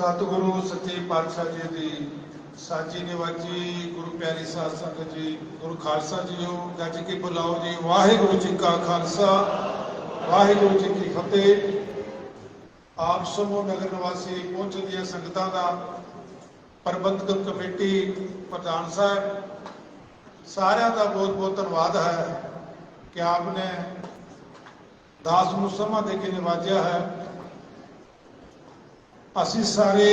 ਸਤਿਗੁਰੂ ਸੱਚੇ ਪਾਤਸ਼ਾਹ ਜੀ ਦੀ ਸਾਚੀ ਨਿਵਾਜੀ ਗੁਰੂ ਪਿਆਰੀ ਸਾਧ ਸੰਗਤ ਜੀ, ਗੁਰੂ ਖਾਲਸਾ ਜੀਓ ਗੱਜ ਕੇ ਬੁਲਾਓ ਜੀ। ਵਾਹਿਗੁਰੂ ਜੀ ਕਾ ਖਾਲਸਾ, ਵਾਹਿਗੁਰੂ ਜੀ ਕੀ ਫਤਿਹ। ਆਪ ਸਮੂਹ ਨਗਰ ਨਿਵਾਸੀ ਪਹੁੰਚਦੀਆਂ ਸੰਗਤਾਂ ਦਾ ਪ੍ਰਬੰਧਕ ਕਮੇਟੀ ਪ੍ਰਧਾਨ ਸਾਹਿਬ, ਸਾਰਿਆਂ ਦਾ ਬਹੁਤ ਬਹੁਤ ਧੰਨਵਾਦ ਹੈ ਕਿ ਆਪ ਨੇ ਦਾਸ ਨੂੰ ਸਮਾਂ ਦੇ ਕੇ ਨਿਵਾਜਿਆ ਹੈ। ਅਸੀਂ ਸਾਰੇ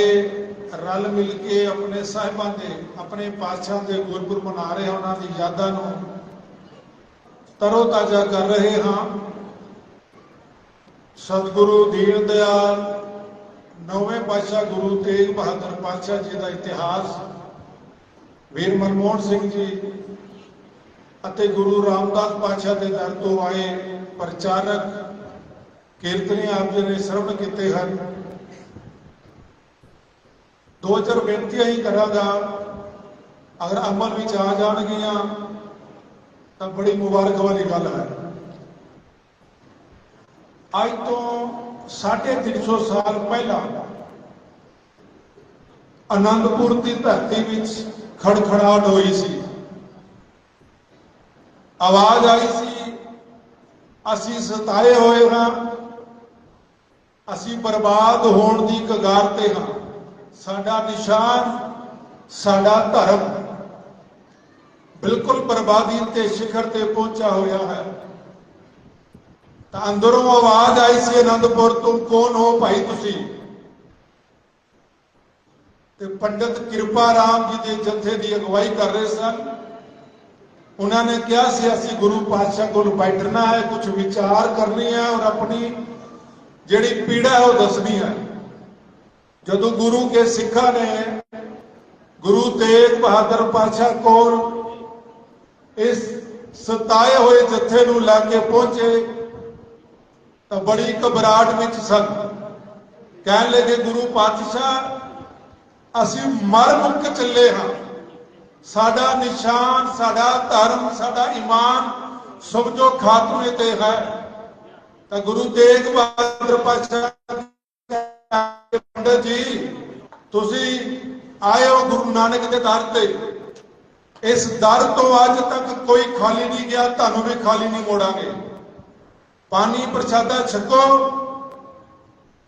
ਰਲ ਮਿਲ ਕੇ ਆਪਣੇ ਸਾਹਿਬਾਂ ਦੇ ਆਪਣੇ ਪਾਤਸ਼ਾਹ ਦੇ ਗੁਰਪੁਰਬ ਮਨਾ ਰਹੇ ਉਹਨਾਂ ਦੀ ਯਾਦਾਂ ਨੂੰ ਤਰੋ ਤਾਜ਼ਾ ਕਰ ਰਹੇ ਹਾਂ। ਸਤਿਗੁਰੂ ਦੀਨ ਦਿਆਲ ਨੌਵੇਂ ਪਾਤਸ਼ਾਹ ਗੁਰੂ ਤੇਗ ਬਹਾਦਰ ਪਾਤਸ਼ਾਹ ਜੀ ਦਾ ਇਤਿਹਾਸ, ਵੀਰ ਮਨਮੋਹਨ ਸਿੰਘ ਜੀ ਅਤੇ ਗੁਰੂ ਰਾਮਦਾਸ ਪਾਤਸ਼ਾਹ ਦੇ ਦਰ ਤੋਂ ਆਏ ਪ੍ਰਚਾਰਕ ਕੀਰਤਨੀ ਆਪ ਜੀ ਨੇ ਸਰਵਣ ਕੀਤੇ ਹਨ। ਦੋ ਚਾਰ ਬੇਨਤੀਆਂ ਹੀ ਕਰਾਂਗਾ। ਅਗਰ ਅਮਲ ਵਿੱਚ ਆ ਜਾਣਗੀਆਂ, ਤਾਂ ਬੜੀ ਮੁਬਾਰਕ ਵਾਲੀ ਗੱਲ ਹੈ। ਅੱਜ ਤੋਂ 350 ਸਾਲ ਪਹਿਲਾਂ ਅਨੰਦਪੁਰ ਦੀ ਧਰਤੀ ਵਿੱਚ ਖੜਖੜਾਟ ਹੋਈ ਸੀ। ਆਵਾਜ਼ ਆਈ ਸੀ, ਅਸੀਂ ਸਤਾਏ ਹੋਏ ਹਾਂ, ਅਸੀਂ ਬਰਬਾਦ ਹੋਣ ਦੀ ਕਗਾਰ ਤੇ ਹਾਂ। ਸਾਡਾ ਨਿਸ਼ਾਨ, ਸਾਡਾ ਧਰਮ ਬਿਲਕੁਲ ਬਰਬਾਦੀ ਤੇ ਸਿਖਰ ਤੇ ਪਹੁੰਚਾ ਹੋਇਆ ਹੈ। ਤਾਂ ਅੰਦਰੋਂ ਆਵਾਜ਼ ਆਈ ਸੀ ਅਨੰਦਪੁਰ, ਤੋਂ ਕੌਣ ਹੋ ਭਾਈ ਤੁਸੀਂ? ਤੇ ਪੰਡਤ ਕਿਰਪਾ ਰਾਮ ਜੀ ਦੇ ਜਥੇ ਦੀ ਅਗਵਾਈ ਕਰ ਰਹੇ ਸਨ। ਉਹਨਾਂ ਨੇ ਕਿਹਾ ਸੀ, ਅਸੀਂ ਗੁਰੂ ਪਾਤਸ਼ਾਹ ਕੋਲ ਬੈਠਣਾ ਹੈ ਕੁਝ ਵਿਚਾਰ ਕਰਨੀ ਹੈ ਔਰ ਆਪਣੀ ਜਿਹੜੀ ਪੀੜਾ ਹੈ ਉਹ ਦੱਸਣੀ ਹੈ। ਜਦੋਂ ਗੁਰੂ ਕੇ ਸਿੱਖਾਂ ਨੇ ਗੁਰੂ ਤੇਗ ਬਹਾਦਰ ਪਾਤਸ਼ਾਹ ਕੋਲ ਇਸ ਸਤਾਏ ਹੋਏ ਜਥੇ ਨੂੰ ਲੈ ਕੇ ਪਹੁੰਚੇ, ਤਾਂ ਬੜੀ ਘਬਰਾਹਟ ਵਿੱਚ ਸਨ। ਕਹਿਣ ਲੱਗੇ, ਗੁਰੂ ਪਾਤਸ਼ਾਹ, ਅਸੀਂ ਮਰ ਮੁੱਕ ਚੱਲੇ ਹਾਂ। ਸਾਡਾ ਨਿਸ਼ਾਨ, ਸਾਡਾ ਧਰਮ, ਸਾਡਾ ਈਮਾਨ ਸਭ ਜੋ ਖਾਤਮੇ ਤੇ ਹੈ। ਤਾਂ ਗੁਰੂ ਤੇਗ ਬਹਾਦਰ ਪਾਤਸ਼ਾਹ ਪੰਡਤ ਜੀ, ਤੁਸੀਂ ਆਏ ਹੋ ਗੁਰੂ ਨਾਨਕ ਦੇ ਦਰ ਤੇ। ਇਸ ਦਰ ਤੋਂ ਅੱਜ ਤੱਕ ਕੋਈ ਖਾਲੀ ਨਹੀਂ ਗਿਆ, ਤੁਹਾਨੂੰ ਵੀ ਖਾਲੀ ਨਹੀਂ ਮੋੜਾਂਗੇ। ਪਾਣੀ ਪ੍ਰਸ਼ਾਦਾ ਛਕੋ।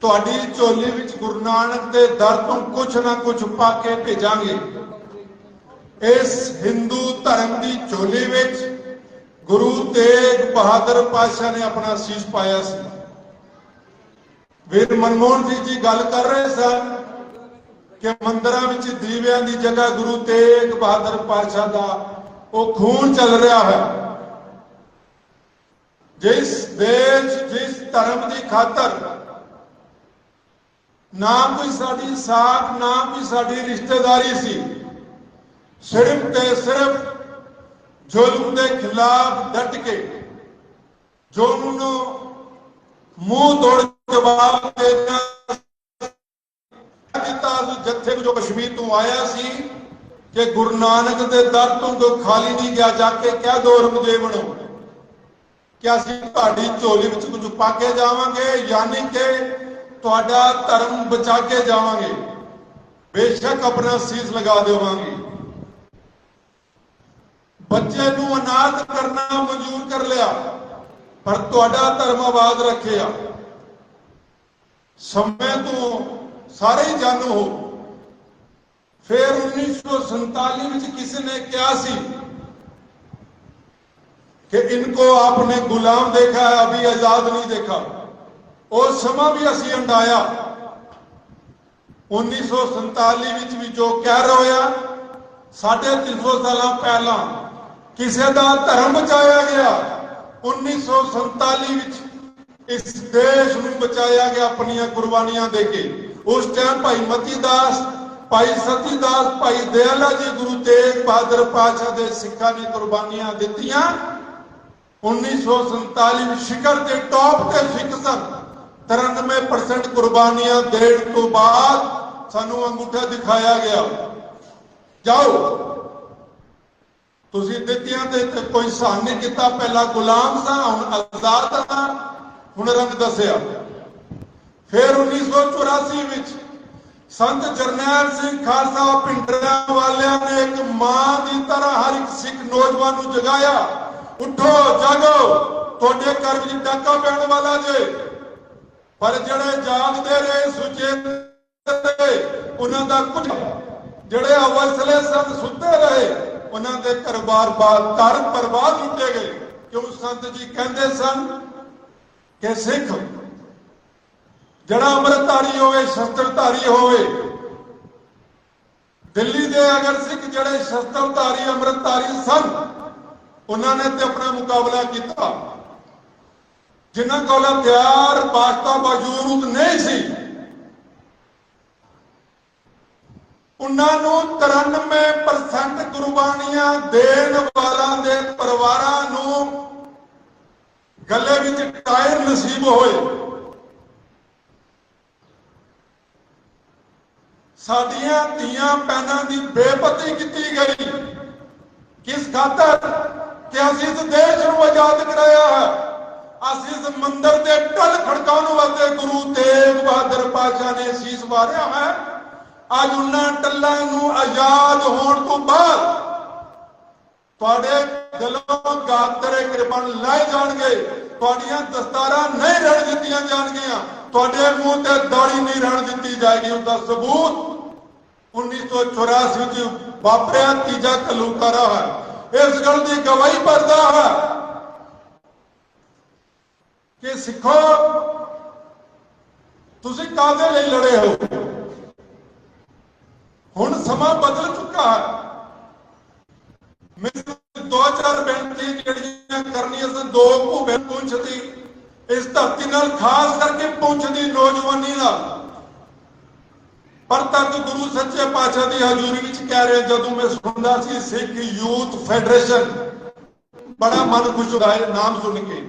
ਤੁਹਾਡੀ ਝੋਲੀ ਵਿੱਚ ਗੁਰੂ ਨਾਨਕ ਦੇ ਦਰ ਤੋਂ ਕੁਝ ਨਾ ਕੁਝ ਪਾ ਕੇ ਭੇਜਾਂਗੇ। ਇਸ ਹਿੰਦੂ ਧਰਮ ਦੀ ਝੋਲੀ ਵਿੱਚ ਗੁਰੂ ਤੇਗ ਬਹਾਦਰ ਪਾਤਸ਼ਾਹ ਨੇ ਆਪਣਾ ਸੀਸ ਪਾਇਆ ਸੀ। ਵੀਰ ਮਨਮੋਹਨ ਸਿੰਘ ਜੀ ਗੱਲ ਕਰ ਰਹੇ ਸਨ ਕਿ ਮੰਦਰਾਂ ਵਿੱਚ ਦੀਵਿਆਂ ਦੀ ਜਗ੍ਹਾ ਗੁਰੂ ਤੇਗ ਬਹਾਦਰ ਪਾਤਸ਼ਾਹ ਦਾ ਉਹ ਖੂਨ ਚੱਲ ਰਿਹਾ ਹੈ। ਜਿਸ ਦੇਸ਼, ਜਿਸ ਧਰਮ ਦੀ ਖਾਤਰ ਨਾ ਕੋਈ ਸਾਡੀ ਸਾਖ, ਨਾ ਕੋਈ ਸਾਡੀ ਰਿਸ਼ਤੇਦਾਰੀ ਸੀ। ਸਿਰਫ ਤੇ ਸਿਰਫ ਜ਼ੁਲਮ ਦੇ ਖਿਲਾਫ ਡਟ ਕੇ ਜ਼ੁਲਮ ਨੂੰ ਮੂੰਹ ਤੋੜ ਜਵਾਬ ਦੇਣਾ ਕੀਤਾ ਜੱਥੇ ਜੋ ਕਸ਼ਮੀਰ ਤੋਂ ਆਇਆ ਸੀ ਕਿ ਗੁਰੂ ਨਾਨਕ ਦੇ ਦਰ ਤੋਂ ਕੋਈ ਖਾਲੀ ਨਹੀਂ ਗਿਆ, ਜਾ ਕੇ ਕਹਿ ਦੋ ਰਮਦੇਵ ਨੂੰ ਕਿ ਅਸੀਂ ਤੁਹਾਡੀ ਝੋਲੀ ਵਿੱਚ ਕੁਝ ਪਾ ਕੇ ਜਾਵਾਂਗੇ ਯਾਨੀ ਕਿ ਤੁਹਾਡਾ ਧਰਮ ਬਚਾ ਕੇ ਜਾਵਾਂਗੇ। ਬੇਸ਼ੱਕ ਆਪਣਾ ਸੀਸ ਲਗਾ ਦੇਵਾਂਗੇ। ਬੱਚੇ ਨੂੰ ਅਨਾਥ ਕਰਨਾ ਮਨਜ਼ੂਰ ਕਰ ਲਿਆ। ਪਰ ਤੁਹਾਡਾ ਧਰਮ ਆਬਾਦ ਰੱਖਿਆ ਸਮੇਂ ਤੋਂ ਸਾਰੇ ਹੀ ਜਾਣੂ ਹੋ ਫਿਰ 1947 ਵਿੱਚ ਕਿਸੇ ਨੇ ਕਿਹਾ ਸੀ कि इनको आपने गुलाम देखा है अभी आजाद नहीं देखा ਉਹ ਸਮਾਂ ਵੀ ਅਸੀਂ ਹੰਡਾਇਆ 1947 ਵਿੱਚ ਵੀ ਜੋ ਕਹਿ ਹੋਇਆ ਸਾਢੇ 300 ਸਾਲਾਂ ਪਹਿਲਾਂ ਕਿਸੇ ਦਾ ਧਰਮ ਬਚਾਇਆ ਗਿਆ 1947 ਵਿੱਚ ਇਸ ਦੇਸ਼ ਨੂੰ ਬਚਾਇਆ ਗਿਆ ਆਪਣੀਆਂ ਕੁਰਬਾਨੀਆਂ ਦੇ ਕੇ। ਉਸ ਟਾਈਮ ਭਾਈ ਮਤੀ ਦਾਸ ਭਾਈ ਸਤੀ ਦਾਸ ਭਾਈ ਦਇਆਲਾ ਜੀ ਗੁਰੂ ਤੇਗ ਬਹਾਦਰ ਪਾਤਸ਼ਾਹ ਦੇ ਸਿੱਖਾਂ ਨੇ ਕੁਰਬਾਨੀਆਂ ਦਿੱਤੀਆਂ। 1947 ਵਿੱਚ ਸ਼ਿਖਰ ਦੇ ਟੌਪ ਤੇ ਸਿੱਖ ਸਨ 93% ਕੁਰਬਾਨੀਆਂ ਦੇਣ ਤੋਂ ਬਾਅਦ ਸਾਨੂੰ ਅੰਗੂਠਾ ਦਿਖਾਇਆ ਗਿਆ। ਜਾਓ ਤੁਸੀਂ ਦਿੱਤੀਆਂ ਤੇ ਕੋਈ ਸਹਾਨ ਨਹੀਂ ਕੀਤਾ। ਪਹਿਲਾਂ ਗੁਲਾਮ ਸਾਂ, ਹੁਣ ਆਜ਼ਾਦ ਹਾਂ, ਹੁਣ ਰੰਗ ਦੱਸਿਆ। ਫਿਰ 1984 ਵਿੱਚ ਸੰਤ ਜਰਨੈਲ ਸਿੰਘ ਖਾਲਸਾ ਪਿੰਡਰਾਂ ਵਾਲਿਆਂ ਨੇ ਇੱਕ ਮਾਂ ਦੀ ਤਰ੍ਹਾਂ ਹਰ ਇੱਕ ਸਿੱਖ ਨੌਜਵਾਨ ਨੂੰ ਜਗਾਇਆ। ਉੱਠੋ, ਜਾਗੋ, ਤੁਹਾਡੇ ਘਰ ਵਿੱਚ ਡਾਕਾ ਪੈਣ ਵਾਲਾ ਜੇ। ਪਰ ਜਿਹੜੇ ਜਾਗਦੇ ਰਹੇ ਸੁਚੇਤ ਉਹਨਾਂ ਦਾ ਕੁਝ ਜਿਹੜੇ ਅਵਸਲੇ ਸਨ ਸੁੱਤੇ ਰਹੇ ਉਹਨਾਂ ਦੇ ਘਰ-ਬਾਰ ਬਾਦ ਘਰ ਪਰਿਵਾਰ ਲੁੱਟੇ ਗਏ। ਕਿਉਂ ਸੰਤ ਜੀ ਕਹਿੰਦੇ ਸਨ ਕਿ ਸਿੱਖ, ਜਿਹੜਾ ਅੰਮ੍ਰਿਤਧਾਰੀ ਹੋਵੇ, ਸ਼ਸਤਰਧਾਰੀ ਹੋਵੇ, ਦਿੱਲੀ ਦੇ ਅਗਰ ਸਿੱਖ ਜਿਹੜੇ ਸ਼ਸਤਰਧਾਰੀ, ਅੰਮ੍ਰਿਤਧਾਰੀ ਸਨ, ਉਹਨਾਂ ਨੇ ਤੇ ਆਪਣਾ ਮੁਕਾਬਲਾ ਕੀਤਾ। ਜਿਨ੍ਹਾਂ ਕੋਲ ਹਥਿਆਰ ਬਾਸਤਾ ਬਾਜੂਦ ਨਹੀਂ ਸੀ ਉਹਨਾਂ ਨੂੰ 93% ਗੁਰਬਾਣੀਆਂ ਦੇਣ ਵਾਲਾਂ ਦੇ ਪਰਿਵਾਰਾਂ ਨੂੰ ਗੱਲੇ ਵਿੱਚ ਟਾਇਰ ਨਸੀਬ ਹੋਏ। ਸਾਡੀਆਂ ਧੀਆਂ ਪੈਨਾਂ ਦੀ ਬੇਪਤੀ ਕੀਤੀ ਗਈ। ਕਿਸ ਖਾਤਰ? ਕਿ ਅਸੀਂ ਇਸ ਦੇਸ਼ ਨੂੰ ਆਜ਼ਾਦ ਕਰਾਇਆ ਹੈ। ਅਸੀਂ ਇਸ ਮੰਦਰ ਦੇ ਟਲ ਖੜਕਾਉਣ ਵਾਸਤੇ ਗੁਰੂ ਤੇਗ ਬਹਾਦਰ ਪਾਤਸ਼ਾਹ ਨੇ ਸੀਸ ਵਾਰਿਆ ਹੈ। ਅੱਜ ਉਹਨਾਂ ਟੱਲਾਂ ਨੂੰ ਆਜ਼ਾਦ ਹੋਣ ਤੋਂ ਬਾਅਦ ਤੁਹਾਡੇ ਦਿਲੋਂ ਗਾਤਰੇ ਕਿਰਪਾਨ ਲਾਏ ਜਾਣਗੇ, ਤੁਹਾਡੀਆਂ ਦਸਤਾਰਾਂ ਨਹੀਂ ਰਣ ਦਿੱਤੀਆਂ ਜਾਣਗੀਆਂ, ਤੁਹਾਡੇ ਮੂੰਹ ਤੇ ਦਾੜੀ ਨਹੀਂ ਰਹਿਣ ਦਿੱਤੀ ਜਾਏਗੀ। ਉਹਦਾ ਸਬੂਤ 1984 ਵਿੱਚ ਵਾਪਰਿਆ, ਤੀਜਾ ਕਲੂਕਾਰਾ ਹੈ। ਇਸ ਗੱਲ ਦੀ ਗਵਾਹੀ ਭਰਦਾ ਹੈ ਕਿ ਸਿੱਖੋ, ਤੁਸੀਂ ਕਾਹਦੇ ਲਈ ਲੜੇ ਹੋ? ਹੁਣ ਸਮਾਂ ਬਦਲ ਚੁੱਕਾ ਹੈ। ਮੈਨੂੰ ਦੋ ਚਾਰ ਬੇਨਤੀ ਜਿਹੜੀਆਂ ਕਰਨੀਆਂ ਸਨ, ਦੋ ਭੂਵੇ ਪੁੰਛ ਇਸ ਧਰਤੀ ਨਾਲ ਖਾਸ ਕਰਕੇ ਪੁੰਛ ਨੌਜਵਾਨੀ ਨਾਲ। ਪਰ ਤੱਕ ਗੁਰੂ ਸੱਚੇ ਪਾਤਸ਼ਾਹ ਦੀ ਹਜ਼ੂਰੀ ਵਿੱਚ ਕਹਿ ਰਿਹਾ, ਜਦੋਂ ਮੈਂ ਸੁਣਦਾ ਸੀ ਸਿੱਖ ਯੂਥ ਫੈਡਰੇਸ਼ਨ, ਬੜਾ ਮਨ ਖੁਸ਼ ਹੁੰਦਾ ਹੈ ਨਾਮ ਸੁਣ ਕੇ।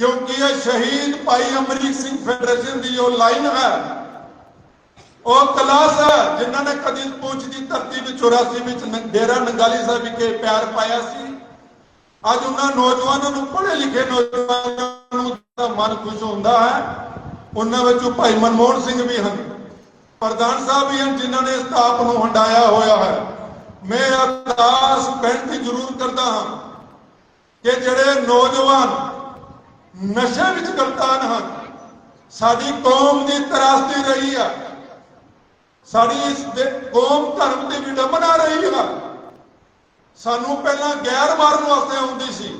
ਕਿਉਂਕਿ ਇਹ ਸ਼ਹੀਦ ਭਾਈ ਅਮਰੀਕ ਸਿੰਘ ਫੈਡਰੇਸ਼ਨ ਦੀ ਉਹ ਲਾਈਨ ਹੈ। ਉਹ ਕਲਾਸ ਹੈ ਜਿਨ੍ਹਾਂ ਨੇ ਕਦੀ ਪੁੰਛ ਦੀ ਧਰਤੀ ਵਿੱਚ 84 ਵਿੱਚ ਡੇਰਾ ਨੰਗਾਲੀ ਸਾਹਿਬ ਵਿਖੇ ਪਿਆਰ ਪਾਇਆ ਸੀ। ਅੱਜ ਉਹਨਾਂ ਨੌਜਵਾਨਾਂ ਨੂੰ ਪੜ੍ਹੇ ਲਿਖੇ ਨੌਜਵਾਨਾਂ ਨੂੰ ਤਾਂ ਮਨ ਖੁਸ਼ ਹੁੰਦਾ ਹੈ। ਉਹਨਾਂ ਵਿੱਚੋਂ ਭਾਈ ਮਨਮੋਹਨ ਸਿੰਘ ਵੀ ਹਨ। ਪ੍ਰਧਾਨ ਸਾਹਿਬ ਵੀ ਹਨ, ਜਿਨ੍ਹਾਂ ਨੇ ਇਸ ਤਾਪ ਨੂੰ ਹੰਡਾਇਆ ਹੋਇਆ ਹੈ। ਮੈਂ ਅਰਦਾਸ ਬੇਨਤੀ ਜ਼ਰੂਰ ਕਰਦਾ ਹਾਂ ਕਿ ਜਿਹੜੇ ਨੌਜਵਾਨ ਨਸ਼ੇ ਵਿੱਚ ਗਲਤਾਨ ਹਨ, ਸਾਡੀ ਕੌਮ ਦੀ ਤਰਾਸਦੀ ਰਹੀ ਆ। ਸਾਡੀ ਇਸ ਕੌਮ ਧਰਮ ਦੀ ਵਿਡੰਬਨਾ ਰਹੀ ਹੈ ਸਾਨੂੰ ਪਹਿਲਾਂ ਗੈਰ ਮਾਰਨ ਵਾਸਤੇ ਆਉਂਦੀ ਸੀ।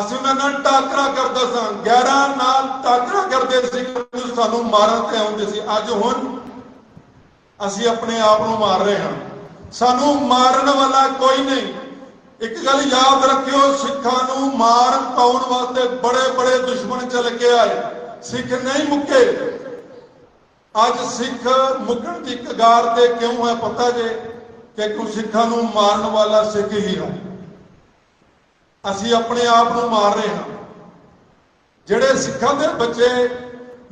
ਅਸੀਂ ਉਹਨਾਂ ਨਾਲ ਟਾਕਰਾ ਕਰਦੇ ਸਾਂ। ਗੈਰਾਂ ਨਾਲ ਟਾਕਰਾ ਕਰਦੇ ਸੀ ਸਾਨੂੰ ਮਾਰਨ ਤੇ ਆਉਂਦੇ ਸੀ। ਅੱਜ ਹੁਣ ਅਸੀਂ ਆਪਣੇ ਆਪ ਨੂੰ ਮਾਰ ਰਹੇ ਹਾਂ। ਸਾਨੂੰ ਮਾਰਨ ਵਾਲਾ ਕੋਈ ਨਹੀਂ। ਇੱਕ ਗੱਲ ਯਾਦ ਰੱਖਿਓ, ਸਿੱਖਾਂ ਨੂੰ ਮਾਰ ਪਾਉਣ ਵਾਸਤੇ ਬੜੇ ਬੜੇ ਦੁਸ਼ਮਣ ਚੱਲ ਕੇ ਆਏ। ਸਿੱਖ ਨਹੀਂ ਮੁੱਕੇ। ਅੱਜ ਸਿੱਖ ਮੁਕਣ ਦੀ ਕਗਾਰ ਤੇ ਕਿਉਂ ਹੈ ਪਤਾ ਜੇ? ਕਿ ਕਿਉਂ ਸਿੱਖਾਂ ਨੂੰ ਮਾਰਨ ਵਾਲਾ ਸਿੱਖ ਹੀ ਹੈ ਅਸੀਂ ਆਪਣੇ ਆਪ ਨੂੰ ਮਾਰ ਰਹੇ ਹਾਂ। ਜਿਹੜੇ ਸਿੱਖਾਂ ਦੇ ਬੱਚੇ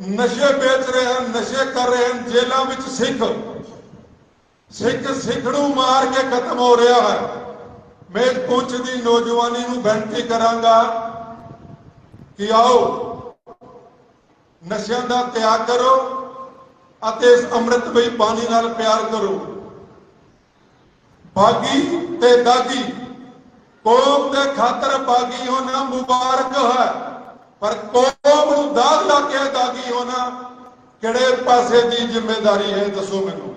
ਨਸ਼ੇ ਵੇਚ ਰਹੇ ਹਨ, ਨਸ਼ੇ ਕਰ ਰਹੇ ਹਨ, ਜੇਲ੍ਹਾਂ ਵਿੱਚ ਸਿੱਖ। ਸਿੱਖ ਸਿੱਖ ਨੂੰ ਮਾਰ ਕੇ ਖਤਮ ਹੋ ਰਿਹਾ ਹੈ। ਮੈਂ ਪੁੰਛ ਦੀ ਨੌਜਵਾਨੀ ਨੂੰ ਬੇਨਤੀ ਕਰਾਂਗਾ ਕਿ ਆਓ, ਨਸ਼ਿਆਂ ਦਾ ਤਿਆਗ ਕਰੋ। ਅਤੇ ਇਸ ਅੰਮ੍ਰਿਤਮਈ ਬਾਣੀ ਨਾਲ ਪਿਆਰ ਕਰੋ। ਬਾਗੀ ਤੇ ਦਾਗੀ, ਕੌਮ ਦੇ ਖਾਤਰ ਬਾਗੀ ਹੋਣਾ ਮੁਬਾਰਕ ਹੈ, ਪਰ ਕੌਮ ਨੂੰ ਦਾਗ ਲਾ ਕੇ ਦਾਗੀ ਹੋਣਾ ਕਿਹੜੇ ਪਾਸੇ ਦੀ ਜ਼ਿੰਮੇਵਾਰੀ ਹੈ ਦੱਸੋ ਮੈਨੂੰ।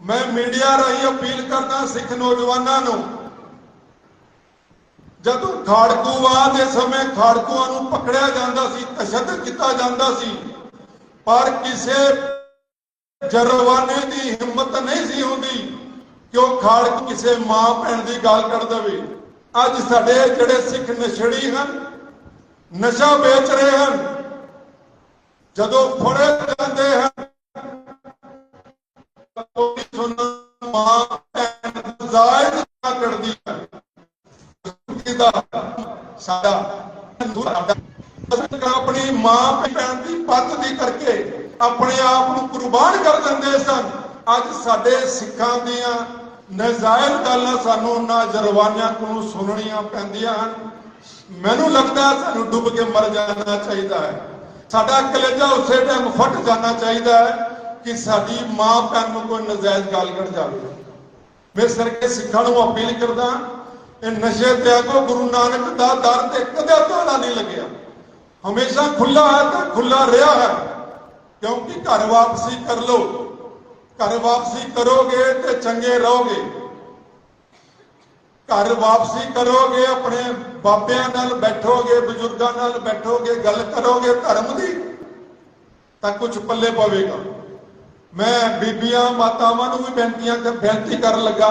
ਮੈਂ ਮੀਡੀਆ ਰਾਹੀਂ ਅਪੀਲ ਕਰਦਾ ਸਿੱਖ ਨੌਜਵਾਨਾਂ ਨੂੰ, ਜਦੋਂ ਖਾੜਕੂਵਾਦ ਦੇ ਸਮੇਂ ਖਾੜਕੂਆਂ ਨੂੰ ਪਕੜਿਆ ਜਾਂਦਾ ਸੀ, ਤਸ਼ੱਦਦ ਕੀਤਾ ਜਾਂਦਾ ਸੀ ਪਰ ਕਿਸੇ ਜਰਵਾਨੇ ਦੀ ਹਿੰਮਤ ਨਹੀਂ ਸੀ ਹੁੰਦੀ ਕਿ ਉਹ ਖਾੜਕ ਕਿਸੇ ਮਾਂ ਭੈਣ ਦੀ ਗੱਲ ਕਰ ਦੇਵੇ। ਅੱਜ ਸਾਡੇ ਜਿਹੜੇ ਸਿੱਖ ਨਸ਼ੜੀ ਹਨ, ਨਸ਼ਾ ਵੇਚ ਰਹੇ ਹਨ, ਜਦੋਂ ਫੜੇ ਜਾਂਦੇ ਹਨ ਕੋਈ ਸੁਣਨ ਮਾਂ ਭੈਣ ਜ਼ਾਇਦ ਨਾ ਕਰਦੀ ਹੈ ਕਿਦਾ ਸਾਡਾ ਸਾਡਾ ਅਸੀਂ ਆਪਣੀ ਮਾਂ ਭੈਣ ਦੀ ਪੱਤ ਦੀ ਕਰਕੇ ਆਪਣੇ ਆਪ ਨੂੰ ਕੁਰਬਾਨ ਕਰ ਦਿੰਦੇ ਸਨ। ਅੱਜ ਸਾਡੇ ਸਿੱਖਾਂ ਦੀਆਂ ਨਜ਼ਾਇਰ ਗੱਲਾਂ ਸਾਨੂੰ ਉਹਨਾਂ ਜਰਵਾਨਿਆਂ ਕੋਲੋਂ ਸੁਣਨੀਆਂ ਪੈਂਦੀਆਂ ਹਨ। ਮੈਨੂੰ ਲੱਗਦਾ ਸਾਨੂੰ ਡੁੱਬ ਕੇ ਮਰ ਜਾਣਾ ਚਾਹੀਦਾ ਹੈ। ਸਾਡਾ ਕਲੇਜਾ ਉਸੇ ਟਾਈਮ ਫਟ ਜਾਣਾ ਚਾਹੀਦਾ ਹੈ ਕਿ ਸਾਡੀ ਮਾਂ ਭੈਣ ਨੂੰ ਕੋਈ ਨਜਾਇਜ਼ ਗੱਲ ਕੱਢ ਜਾਵੇ। ਮੈਂ ਸਰਕੇ ਸਿੱਖਾਂ ਨੂੰ ਅਪੀਲ ਕਰਦਾ ਇਹ ਨਸ਼ੇ ਤਿਆਗੋ ਗੁਰੂ ਨਾਨਕ ਦਾ ਦਰ ਤੇ ਕਦੇ ਤਾਲਾ ਨਹੀਂ ਲੱਗਿਆ। ਹਮੇਸ਼ਾ ਖੁੱਲਾ ਹੈ ਤੇ ਖੁੱਲਾ ਰਿਹਾ ਹੈ। ਕਿਉਂਕਿ ਘਰ ਵਾਪਸੀ ਕਰ ਲੋ ਘਰ ਵਾਪਸੀ ਕਰੋਗੇ ਤੇ ਚੰਗੇ ਰਹੋਗੇ। ਘਰ ਵਾਪਸੀ ਕਰੋਗੇ, ਆਪਣੇ ਬਾਬਿਆਂ ਨਾਲ ਬੈਠੋਗੇ, ਬਜ਼ੁਰਗਾਂ ਨਾਲ ਬੈਠੋਗੇ, ਗੱਲ ਕਰੋਗੇ ਧਰਮ ਦੀ, ਤਾਂ ਕੁਝ ਪੱਲੇ ਪਵੇਗਾ। ਮੈਂ ਬੀਬੀਆਂ ਮਾਤਾਵਾਂ ਨੂੰ ਵੀ ਬੇਨਤੀਆਂ ਕਰ ਬੇਨਤੀ ਕਰਨ ਲੱਗਾ।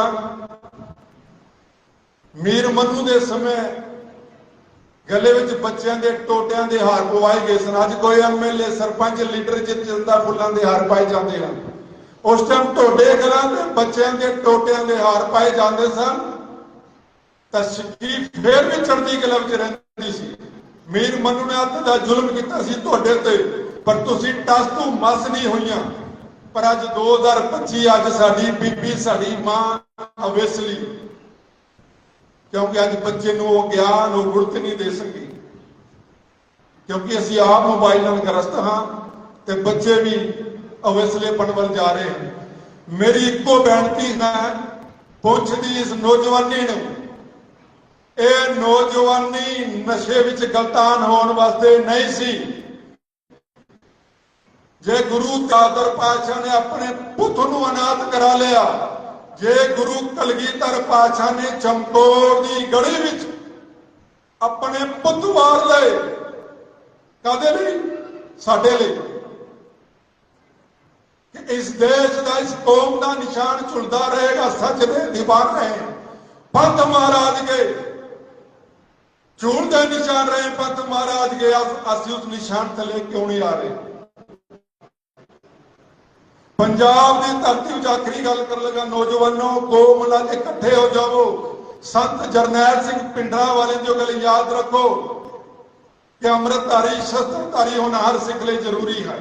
ਮੀਰ ਮਨੂ ਦੇ ਸਮੇਂ ਗਲੇ ਵਿੱਚ ਬੱਚਿਆਂ ਦੇ ਟੋਟਿਆਂ ਦੇ ਹਾਰ ਪਵਾਏ ਗਏ ਸਨ। ਅੱਜ ਕੋਈ ਐਮਐਲਏ ਸਰਪੰਚ, ਲੀਡਰ ਜਿੰਦਾ ਫੁੱਲਾਂ ਦੇ ਹਾਰ ਪਾਏ ਜਾਂਦੇ ਹਨ। ਉਸ ਟਾਈਮ ਟੋਡੇ ਗਲਾਂ ਤੇ ਬੱਚਿਆਂ ਦੇ ਟੋਟਿਆਂ ਦੇ ਹਾਰ ਪਾਏ ਜਾਂਦੇ ਸਨ। ਤਾਂ ਸਿੱਖੀ ਫੇਰ ਵੀ ਚੜ੍ਹਦੀ ਕਲਾ ਵਿੱਚ ਰਹਿੰਦੀ ਸੀ। ਮੀਰ ਮਨੂ ਨੇ ਅੱਤ ਦਾ ਜ਼ੁਲਮ ਕੀਤਾ ਸੀ ਤੁਹਾਡੇ ਤੇ, ਪਰ ਤੁਸੀਂ ਟਸ ਤੋਂ ਮਸ ਨਹੀਂ ਹੋਈਆਂ। ਪਰ ਅੱਜ 2025 ਅੱਜ ਸਾਡੀ ਬੀਬੀ, ਸਾਡੀ ਮਾਂ, ਅਵੇਸਲੀ ਕਿਉਂਕਿ ਅੱਜ ਬੱਚੇ ਨੂੰ ਉਹ ਗਿਆਨ, ਉਹ ਗੁਰਤ ਨਹੀਂ ਦੇ ਸਕੀ। ਕਿਉਂਕਿ ਅਸੀਂ ਆਪ ਮੋਬਾਈਲ ਨਾਲ ਗ੍ਰਸਤ ਹਾਂ ਤੇ ਬੱਚੇ ਵੀ ਅਵੇਸਲੇ ਬਣ ਜਾ ਰਹੇ ਹਨ। ਮੇਰੀ ਇੱਕੋ ਬੇਨਤੀ ਹੈ, ਪੁੱਛਦੀ ਇਸ ਨੌਜਵਾਨੀ ਨੂੰ, ਇਹ ਨੌਜਵਾਨੀ ਨਸ਼ੇ ਵਿੱਚ ਗਲਤਾਨ ਹੋਣ ਵਾਸਤੇ ਨਹੀਂ ਸੀ। ਜੇ ਗੁਰੂ ਤਾਦਰ ਪਾਤਸ਼ਾਹ ਨੇ ਆਪਣੇ ਪੁੱਤ ਨੂੰ ਅਨਾਥ ਕਰਾ ਲਿਆ ਜੇ ਗੁਰੂ ਕਲਗੀਧਰ ਪਾਤਸ਼ਾਹ ਨੇ ਚਮਕੌਰ ਦੀ ਗੜੀ ਵਿੱਚ ਆਪਣੇ ਪੁੱਤ ਵਾਰ ਲਏ ਕਾਦੇ ਲਈ? ਸਾਡੇ ਲਈ। ਕਿ ਇਸ ਦੇਸ਼ ਦਾ, ਇਸ ਕੌਮ ਦਾ ਨਿਸ਼ਾਨ ਝੁਲਦਾ ਰਹੇਗਾ, ਸੱਚ ਦੇ ਦੀਵਾਰ ਰਹੇ। ਪੰਥ ਮਹਾਰਾਜ ਕੇ ਝੂਠ ਦੇ ਨਿਸ਼ਾਨ ਰਹੇ, ਪੰਥ ਮਹਾਰਾਜ ਕੇ, ਅਸੀਂ ਉਸ ਨਿਸ਼ਾਨ ਥੱਲੇ ਕਿਉਂ ਨਹੀਂ ਆ ਰਹੇ? ਪੰਜਾਬ ਦੀ ਧਰਤੀ ਵਿੱਚ ਆਖਰੀ ਗੱਲ ਕਰਨ ਲੱਗਾ ਨੌਜਵਾਨੋ ਕੋ ਮਿਲਾ ਇਕੱਠੇ ਹੋ ਜਾਵੋ। ਸੰਤ ਜਰਨੈਲ ਸਿੰਘ ਪਿੰਡਰਾ ਵਾਲੇ ਦੀ ਗੱਲ ਯਾਦ ਰੱਖੋ ਕਿ ਅੰਮ੍ਰਿਤਧਾਰੀ, ਸ਼ਸਤਰਧਾਰੀ ਹੋਣਾ ਸਿੱਖ ਲਈ ਜ਼ਰੂਰੀ ਹੈ।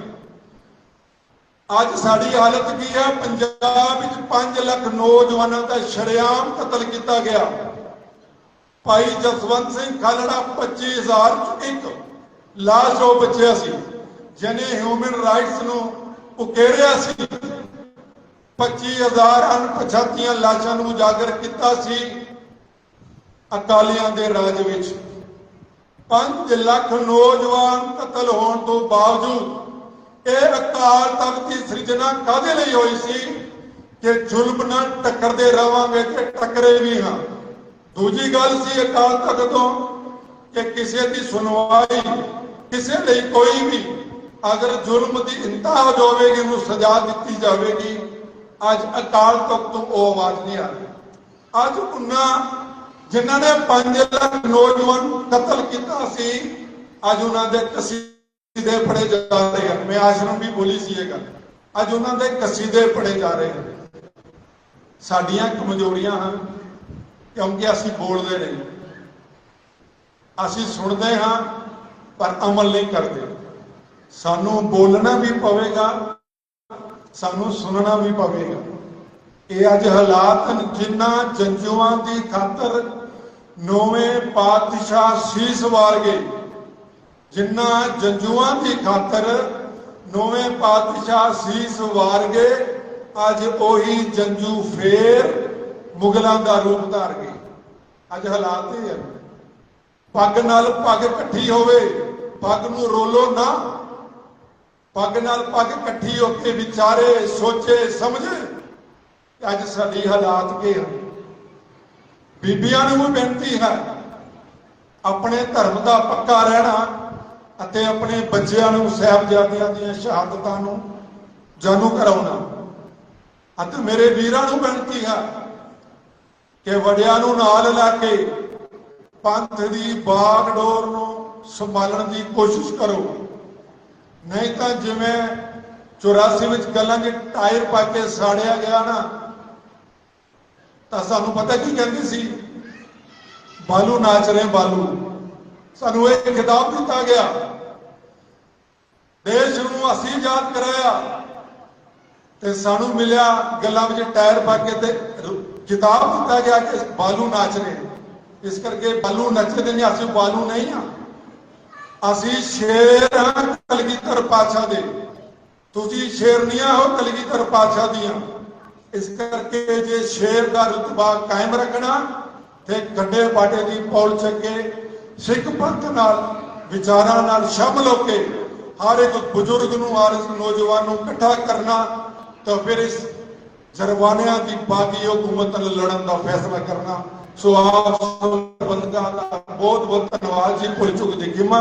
ਅੱਜ ਸਾਡੀ ਹਾਲਤ ਕੀ ਹੈ? ਪੰਜਾਬ ਵਿੱਚ 5 ਲੱਖ ਨੌਜਵਾਨਾਂ ਦਾ ਸ਼ਰੇਆਮ ਕਤਲ ਕੀਤਾ ਗਿਆ। ਭਾਈ ਜਸਵੰਤ ਸਿੰਘ ਖਾਲੜਾ 25000 ਚ ਇੱਕ ਲਾਸ਼ ਉਹ ਬਚਿਆ ਸੀ, ਜਿਹਨੇ ਹਿਊਮਨ ਰਾਈਟਸ ਨੂੰ ਉਕੇਰਿਆ ਸੀ? 25000 ਅਣਪਛਾਤੀਆਂ ਲਾਸ਼ਾਂ ਨੂੰ ਉਜਾਗਰ ਕੀਤਾ ਸੀ ਅਕਾਲੀਆਂ ਦੇ ਰਾਜ ਵਿੱਚ। 5 ਲੱਖ ਨੌਜਵਾਨ ਕਤਲ ਹੋਣ ਤੋਂ ਬਾਵਜੂਦ ਇਹ ਅਕਾਲ ਤਖਤ ਦੀ ਸਿਰਜਣਾ ਕਾਦੇ ਲਈ ਹੋਈ ਸੀ? ਕਿ ਜ਼ੁਲਮ ਨਾਲ ਟੱਕਰਦੇ ਰਵਾਂਗੇ ਤੇ ਟੱਕਰੇ ਵੀ ਹਾਂ। ਦੂਜੀ ਗੱਲ ਸੀ ਅਕਾਲ ਤਖਤ ਤੋਂ ਕਿ ਕਿਸੇ ਦੀ ਸੁਣਵਾਈ ਕਿਸੇ ਲਈ ਕੋਈ ਵੀ ਅਗਰ ਜ਼ੁਲਮ ਦੀ ਇੰਤਹਾ ਹੋ ਜਾਵੇਗੀ, ਉਹਨੂੰ ਸਜ਼ਾ ਦਿੱਤੀ ਜਾਵੇਗੀ। ਅੱਜ ਅਕਾਲ ਤਖਤ ਤੋਂ ਉਹ ਆਵਾਜ਼ ਨਹੀਂ ਆ ਰਹੀ। ਅੱਜ ਉਹਨਾਂ ਜਿਨ੍ਹਾਂ ਨੇ 5 ਲੱਖ ਨੌਜਵਾਨ ਕਤਲ ਕੀਤਾ ਸੀ, ਅੱਜ ਉਹਨਾਂ ਦੇ ਕਸੀਦੇ ਫੜੇ ਜਾ ਰਹੇ ਹਨ। ਮੈਂ ਆਸ਼ਰਮ ਵੀ ਬੋਲੀ ਸੀ ਇਹ ਗੱਲ। ਅੱਜ ਉਹਨਾਂ ਦੇ ਕਸੀਦੇ ਫੜੇ ਜਾ ਰਹੇ ਹਨ। ਸਾਡੀਆਂ ਕਮਜ਼ੋਰੀਆਂ ਹਨ, ਕਿਉਂਕਿ ਅਸੀਂ ਬੋਲਦੇ ਨਹੀਂ ਅਸੀਂ ਸੁਣਦੇ ਹਾਂ, ਪਰ ਅਮਲ ਨਹੀਂ ਕਰਦੇ। ਸਾਨੂੰ ਬੋਲਣਾ ਵੀ ਪਵੇਗਾ, ਸਾਨੂੰ ਸੁਣਨਾ ਵੀ ਪਵੇਗਾ। ਇਹ ਅੱਜ ਹਾਲਾਤ ਹਨ ਜਿਨ੍ਹਾਂ ਜੰਜੂਆਂ ਦੀ ਖਾਤਰ ਨੌਵੇਂ ਪਾਤਸ਼ਾਹ ਸੀਸ ਵਾਰ ਗਏ ਜਿਨ੍ਹਾਂ ਜੰਜੂਆਂ ਦੀ ਖਾਤਰ ਨੌਵੇਂ ਪਾਤਸ਼ਾਹ ਸੀਸ ਵਾਰ ਗਏ ਅੱਜ ਉਹੀ ਜੰਜੂ ਫੇਰ ਮੁਗਲਾਂ ਦਾ ਰੂਪ ਧਾਰ ਗਏ ਅੱਜ ਹਾਲਾਤ ਇਹ ਹਨ ਪੱਗ ਨਾਲ ਪੱਗ ਇਕੱਠੀ ਹੋਵੇ, ਪੱਗ ਨੂੰ ਰੋਲੋ ਨਾ। ਪੱਗ ਨਾਲ ਪੱਗ ਇਕੱਠੀ ਹੋ ਕੇ ਵਿਚਾਰੇ ਸੋਚੇ, ਸਮਝੇ ਕਿ ਅੱਜ ਸਾਡੀ ਹਾਲਾਤ ਕੀ ਹਨ? ਬੀਬੀਆਂ ਨੂੰ ਵੀ ਬੇਨਤੀ ਹੈ, ਆਪਣੇ ਧਰਮ ਦਾ ਪੱਕਾ ਰਹਿਣਾ ਅਤੇ ਆਪਣੇ ਬੱਚਿਆਂ ਨੂੰ, ਸਾਹਿਬਜ਼ਾਦਿਆਂ ਦੀਆਂ ਸ਼ਹਾਦਤਾਂ ਨੂੰ ਜਾਣੂ ਕਰਾਉਣਾ। ਅਤੇ ਮੇਰੇ ਵੀਰਾਂ ਨੂੰ ਬੇਨਤੀ ਹੈ ਕਿ ਵੱਡਿਆਂ ਨੂੰ ਨਾਲ ਲੈ ਕੇ ਪੰਥ ਦੀ ਬਾਗਡੋਰ ਨੂੰ ਸੰਭਾਲਣ ਦੀ ਕੋਸ਼ਿਸ਼ ਕਰੋ। ਨਹੀਂ ਤਾਂ ਜਿਵੇਂ 84 ਵਿੱਚ ਗੱਲਾਂ 'ਚ ਟਾਇਰ ਪਾ ਕੇ ਸਾੜਿਆ ਗਿਆ ਨਾ, ਤਾਂ ਸਾਨੂੰ ਪਤਾ ਕੀ ਕਹਿੰਦੀ ਸੀ? ਬਾਲੂ ਨਾਚ ਰਹੇ ਬਾਲੂ। ਸਾਨੂੰ ਇਹ ਖਿਤਾਬ ਦਿੱਤਾ ਗਿਆ, ਦੇਸ਼ ਨੂੰ ਅਸੀਂ ਯਾਦ ਕਰਾਇਆ। ਤੇ ਸਾਨੂੰ ਮਿਲਿਆ ਗੱਲਾਂ ਵਿੱਚ ਟਾਇਰ ਪਾ ਕੇ ਤੇ ਕਿਤਾਬ ਦਿੱਤਾ ਗਿਆ ਕਿ ਬਾਲੂ ਨਾਚ ਰਹੇ। ਇਸ ਕਰਕੇ ਬਾਲੂ ਨੱਚਦੇ ਨੇ ਅਸੀਂ ਬਾਲੂ ਨਹੀਂ ਆ ਅਸੀਂ ਸ਼ੇਰ ਹਾਂ ਕਲਗੀਧਰ ਪਾਤਸ਼ਾਹ ਦੇ। ਤੁਸੀਂ ਸ਼ੇਰਨੀਆਂ ਹੋ ਕਲਗੀਧਰ ਪਾਤਸ਼ਾਹ ਦੀਆਂ ਇਸ ਕਰਕੇ ਜੇ ਸ਼ੇਰ ਦਾ ਰੁਤਬਾ ਕਾਇਮ ਰੱਖਣਾ, ਤੇ ਗੱਡੇ ਬਾਟੇ ਦੀ ਪੌਲ ਚੱਕੇ, ਸਿੱਖ ਪੰਥ ਨਾਲ, ਵਿਚਾਰਾਂ ਨਾਲ ਸ਼ਾਮਲ ਹੋ ਕੇ ਹਰ ਇੱਕ ਬਜ਼ੁਰਗ ਨੂੰ, ਹਰ ਇੱਕ ਨੌਜਵਾਨ ਨੂੰ ਇਕੱਠਾ ਕਰਨਾ, ਤਾਂ ਫਿਰ ਇਸ ਜਰਵਾਨਿਆਂ ਦੀ ਬਾਗੀ ਹਕੂਮਤ ਨਾਲ ਲੜਨ ਦਾ ਫੈਸਲਾ ਕਰਨਾ। ਸੋ ਆਪ ਬੰਦਗਾ ਦਾ ਬਹੁਤ ਬਹੁਤ ਧੰਨਵਾਦ ਜੀ, ਭੁੱਲ ਚੁੱਕ ਦੀ ਖਿਮਾ